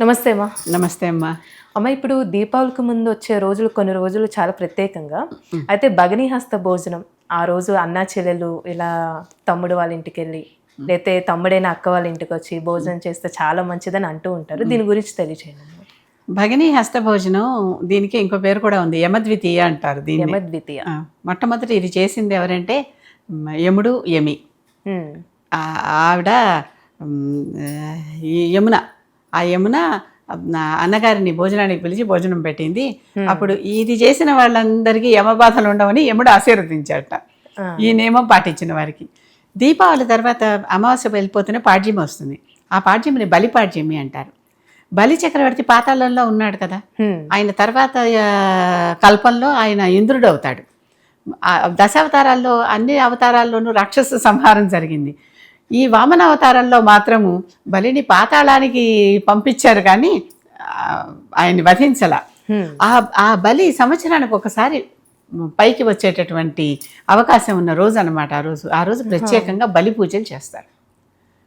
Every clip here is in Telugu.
నమస్తే అమ్మా. నమస్తే అమ్మా. అమ్మ ఇప్పుడు దీపావళికి ముందు వచ్చే రోజులు కొన్ని రోజులు చాలా ప్రత్యేకంగా. అయితే భగిని హస్త భోజనం ఆ రోజు అన్నా చెల్లెలు ఇలా తమ్ముడు వాళ్ళ ఇంటికి వెళ్ళి లేతే తమ్ముడైన అక్క వాళ్ళ ఇంటికి వచ్చి భోజనం చేస్తే చాలా మంచిదని అంటూ ఉంటారు. దీని గురించి తెలియచేయండి. భగిని హస్త భోజనం దీనికి ఇంకో పేరు కూడా ఉంది యమద్వితీయ అంటారు దీన్ని. యమద్వితీయ. మొట్టమొదటి ఇది చేసింది ఎవరంటే యముడు యమి. ఆవిడ యమున. ఆ యమున అన్నగారిని భోజనానికి పిలిచి భోజనం పెట్టింది. అప్పుడు ఇది చేసిన వాళ్ళందరికీ యమబాధలు ఉండవని యముడు ఆశీర్వదించాట నియమం పాటించిన వారికి. దీపావళి తర్వాత అమావాస్య వెళ్ళిపోతూనే పాడ్యం వస్తుంది. ఆ పాడ్యంని బలి పాడ్యమి అంటారు. బలి చక్రవర్తి పాతాళంలో ఉన్నాడు కదా. ఆయన తర్వాత కల్పంలో ఆయన ఇంద్రుడు అవుతాడు. దశావతారాల్లో అన్ని అవతారాల్లోనూ రాక్షస సంహారం జరిగింది. ఈ వామన అవతారంలో మాత్రము బలిని పాతాళానికి పంపించారు కానీ ఆయన్ని వధించల. ఆ ఆ బలి సంవత్సరానికి ఒకసారి పైకి వచ్చేటటువంటి అవకాశం ఉన్న రోజు అన్నమాట ఆ రోజు. ఆ రోజు ప్రత్యేకంగా బలి పూజలు చేస్తారు.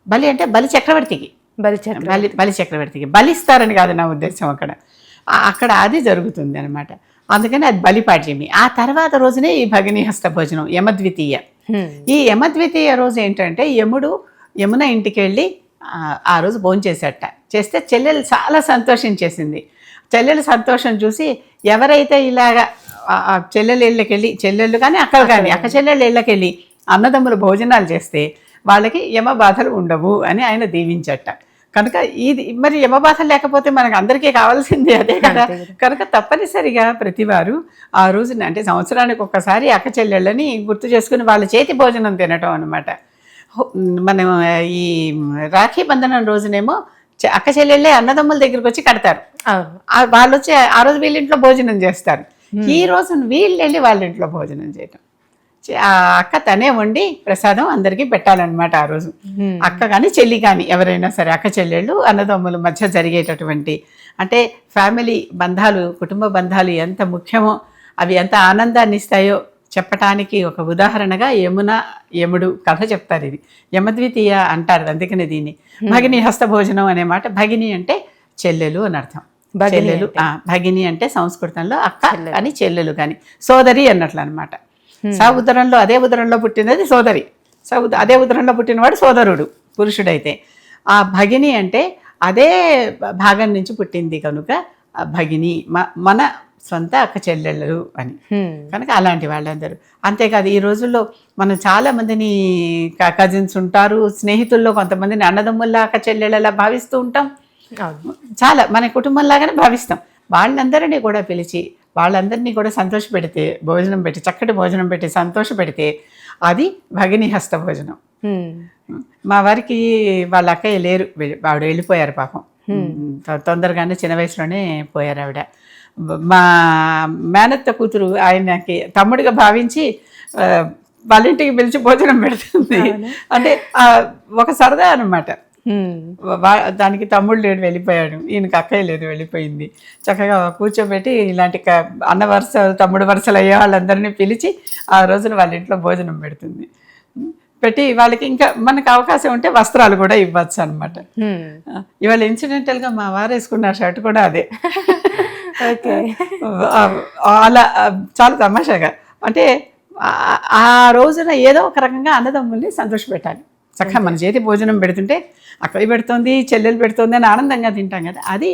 బలి అంటే బలి చక్రవర్తికి. బలిచక్ర బలి బలి చక్రవర్తికి. బలిస్తారని కాదు నా ఉద్దేశం అక్కడ. అక్కడ అది జరుగుతుంది అనమాట అందుకని అది బలిపాడ్యమి. ఆ తర్వాత రోజునే ఈ భగిని హస్త భోజనం యమద్వితీయ. ఈ యమద్వితీయ రోజు ఏంటంటే యముడు యమున ఇంటికి వెళ్ళి ఆ, రోజు భోజనం చేసేట. చేస్తే చెల్లెలు చాలా సంతోషించేసింది. చెల్లెలు సంతోషం చూసి ఎవరైతే ఇలాగా చెల్లెలు ఇళ్ళకి వెళ్ళి చెల్లెళ్ళు కానీ అక్కలు కానీ అక్క చెల్లెళ్ళు ఇళ్ళకి వెళ్ళి అన్నదమ్ములు భోజనాలు చేస్తే వాళ్ళకి యమ బాధలు ఉండవు అని ఆయన దీవించట. కనుక ఇది మరి యమ బాధలు లేకపోతే మనకు అందరికీ కావాల్సింది అదే కదా. కనుక తప్పనిసరిగా ప్రతివారు ఆ రోజున అంటే సంవత్సరానికి ఒక్కసారి అక్క చెల్లెళ్ళని గుర్తు చేసుకుని వాళ్ళ చేతి భోజనం తినటం అనమాట మనం ఈ రాఖీ బంధనం రోజునేమో అక్క చెల్లెళ్ళే అన్నదమ్ముల దగ్గరికి వచ్చి కడతారు. వాళ్ళు వచ్చి ఆ రోజు వీళ్ళ ఇంట్లో భోజనం చేస్తారు. ఈ రోజు వీళ్ళు వెళ్ళి వాళ్ళ ఇంట్లో భోజనం చేయటం. ఆ అక్క తనే వండి ప్రసాదం అందరికీ పెట్టాలన్నమాట ఆ రోజు. అక్క కానీ చెల్లి కానీ ఎవరైనా సరే అక్క చెల్లెళ్ళు అన్నదమ్ముల మధ్య జరిగేటటువంటి అంటే ఫ్యామిలీ బంధాలు కుటుంబ బంధాలు ఎంత ముఖ్యమో అవి ఎంత ఆనందాన్ని ఇస్తాయో చెప్పటానికి ఒక ఉదాహరణగా యమున యముడు కథ చెప్తారు ఇది. యమద్వితీయ అంటారు అందుకనే దీన్ని. భగిని హస్తభోజనం అనే మాట. భగిని అంటే చెల్లెలు అని అర్థం. చెల్లెలు భగిని అంటే సంస్కృతంలో అక్క అని చెల్లెలు కానీ సోదరి అన్నట్లు అనమాట సా ఉదరంలో అదే ఉదరంలో పుట్టినది సోదరి. సా ఉద- అదే ఉదరంలో పుట్టినవాడు సోదరుడు పురుషుడైతే. ఆ భగిని అంటే అదే భాగం నుంచి పుట్టింది కనుక ఆ భగిని మన సొంత అక్క చెల్లెళ్ళు అని. హ్మ్. కనుక అలాంటి వాళ్ళందరూ. అంతేకాదు ఈ రోజుల్లో మనం చాలా మందిని కజిన్స్ ఉంటారు స్నేహితుల్లో కొంతమందిని అన్నదమ్ముల్లా అక్క చెల్లెళ్ళలా భావిస్తూ ఉంటాం. చాలా మన కుటుంబంలాగానే భావిస్తాం. వాళ్ళందరినీ కూడా పిలిచి వాళ్ళందరినీ కూడా సంతోషపెడితే భోజనం పెట్టి చక్కటి భోజనం పెట్టి సంతోషపెడితే అది భగిని హస్త భోజనం. మా వారికి వాళ్ళ అక్కయ్య లేరు ఆవిడ వెళ్ళిపోయారు పాపం. తొందరగానే చిన్న వయసులోనే పోయారు ఆవిడ. మా మేనత్త కూతురు ఆయనకి తమ్ముడిగా భావించి వాళ్ళ ఇంటికి పిలిచి భోజనం పెడుతుంది. అంటే ఒక సరదా అనమాట దానికి తమ్ముడు లేడు వెళ్ళిపోయాడు. ఈయనకి అక్కయ్య లేదు వెళ్ళిపోయింది. చక్కగా కూర్చోబెట్టి ఇలాంటి అన్న వరుస తమ్ముడు వరుసలు అయ్యే వాళ్ళందరినీ పిలిచి ఆ రోజున వాళ్ళ ఇంట్లో భోజనం పెడుతుంది. పెట్టి వాళ్ళకి ఇంకా మనకు అవకాశం ఉంటే వస్త్రాలు కూడా ఇవ్వచ్చు అనమాట. ఇవాళ ఇన్సిడెంటల్గా మా వారు వేసుకున్న షర్ట్ కూడా అదే. అలా చాలా తమాషాగా. అంటే ఆ- ఆ రోజున ఏదో ఒక రకంగా అన్నదమ్ముల్ని సంతోషపెట్టాలి. చక్కగా మన చేతి భోజనం పెడుతుంటే అక్కడ పెడుతోంది చెల్లెలు పెడుతోంది అని ఆనందంగా తింటాం కదా. అది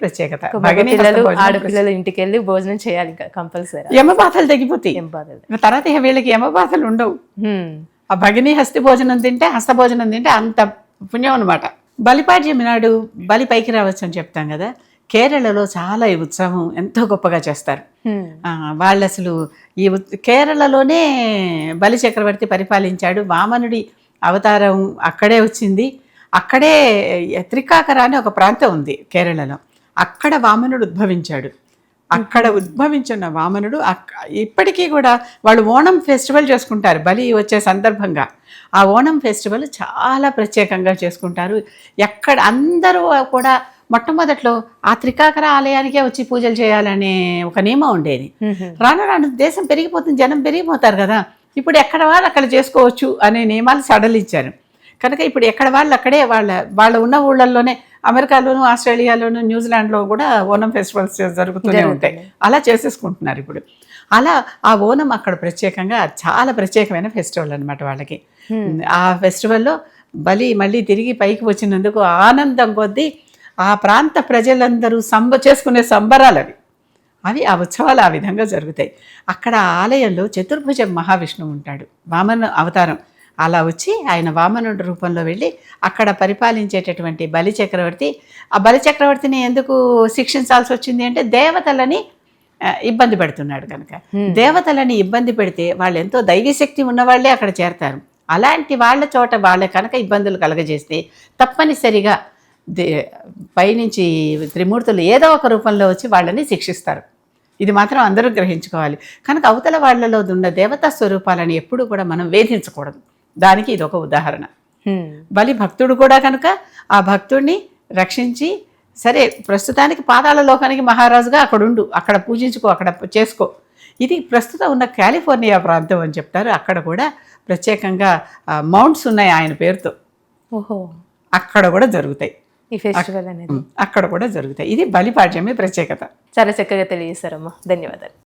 ప్రత్యేకత. హస్త పిల్లలు భోజనం ఆడపిల్లలు ఇంటికి వెళ్ళి భోజనం చేయాలి కంపల్సరీ. తగ్గిపోతాయి ఏం బాధలు. తర్వాత ఇక వీళ్ళకి యమబాధలు ఉండవు. హ్మ్. ఆ భగిని హస్తి భోజనం తింటే హస్త భోజనం తింటే అంత పుణ్యం అనమాట బలిపాడ్యం నాడు బలి పైకి రావచ్చు అని చెప్తాం కదా. కేరళలో చాలా ఈ ఉత్సవం ఎంతో గొప్పగా చేస్తారు. వాళ్ళు అసలు ఈ కేరళలోనే బలి చక్రవర్తి పరిపాలించాడు. వామనుడి అవతారం అక్కడే వచ్చింది. అక్కడే త్రికాకర అని ఒక ప్రాంతం ఉంది కేరళలో. అక్కడ వామనుడు ఉద్భవించాడు. అక్కడ ఉద్భవించిన వామనుడు అక్క- ఇప్పటికీ కూడా వాళ్ళు ఓణం ఫెస్టివల్ చేసుకుంటారు. బలి వచ్చే సందర్భంగా. ఆ ఓణం ఫెస్టివల్ చాలా ప్రత్యేకంగా చేసుకుంటారు. ఎక్కడ అందరూ కూడా మొట్టమొదట్లో ఆ త్రికాకర ఆలయానికే వచ్చి పూజలు చేయాలనే ఒక నియమం ఉండేది. రాను రాను దేశం పెరిగిపోతుంది జనం పెరిగిపోతారు కదా. ఇప్పుడు ఎక్కడ వాళ్ళు అక్కడ చేసుకోవచ్చు అనే నియమాలు సడలిచ్చారు కనుక ఇప్పుడు ఎక్కడ వాళ్ళు అక్కడే వాళ్ళ వాళ్ళ ఉన్న ఊళ్ళల్లోనే అమెరికాలోను ఆస్ట్రేలియాలోను న్యూజిలాండ్లో కూడా ఓనం ఫెస్టివల్స్ జరుగుతూనే ఉంటాయి. అలా చేసేసుకుంటున్నారు ఇప్పుడు. అలా ఆ ఓనం అక్కడ ప్రత్యేకంగా చాలా ప్రత్యేకమైన ఫెస్టివల్ అనమాట వాళ్ళకి. ఆ ఫెస్టివల్లో బలి మళ్ళీ తిరిగి పైకి వచ్చినందుకు ఆనందం కొద్దీ ఆ ప్రాంత ప్రజలందరూ సంబ చేసుకునే సంబరాలు అవి అవి ఆ ఉత్సవాలు ఆ విధంగా జరుగుతాయి. అక్కడ ఆలయంలో చతుర్భుజ మహావిష్ణువు ఉంటాడు. వామన అవతారం. అలా వచ్చి ఆయన వామనుడి రూపంలో వెళ్ళి అక్కడ పరిపాలించేటటువంటి బలి చక్రవర్తి ఆ బలి చక్రవర్తిని ఎందుకు శిక్షించాల్సి వచ్చింది అంటే దేవతలని ఇబ్బంది పెడుతున్నాడు కనుక. దేవతలని ఇబ్బంది పెడితే వాళ్ళు ఎంతో దైవశక్తి ఉన్నవాళ్ళే అక్కడ చేరతారు. అలాంటి వాళ్ళ చోట వాళ్ళ కనుక ఇబ్బందులు కలగజేస్తే తప్పనిసరిగా దే పైనుంచి త్రిమూర్తులు ఏదో ఒక రూపంలో వచ్చి వాళ్ళని శిక్షిస్తారు. ఇది మాత్రం అందరూ గ్రహించుకోవాలి. కనుక అవతల వాళ్ళలో ఉన్న దేవతా స్వరూపాలను ఎప్పుడూ కూడా మనం వేధించకూడదు. దానికి ఇది ఒక ఉదాహరణ. బలి భక్తుడు కూడా కనుక ఆ భక్తుడిని రక్షించి సరే ప్రస్తుతానికి పాతాళ లోకానికి మహారాజుగా అక్కడ ఉండు అక్కడ పూజించుకో అక్కడ చేసుకో. ఇది ప్రస్తుతం ఉన్న కాలిఫోర్నియా ప్రాంతం అని చెప్తారు. అక్కడ కూడా ప్రత్యేకంగా మౌంట్స్ ఉన్నాయి ఆయన పేరుతో. ఓహో. అక్కడ కూడా జరుగుతాయి. ఈ ఫెస్టివల్ అనేది. అక్కడ కూడా జరుగుతాయి. ఇది బలిపాడ్యమే ప్రత్యేకత. చాలా చక్కగా తెలియజేశారమ్మా. ధన్యవాదాలు.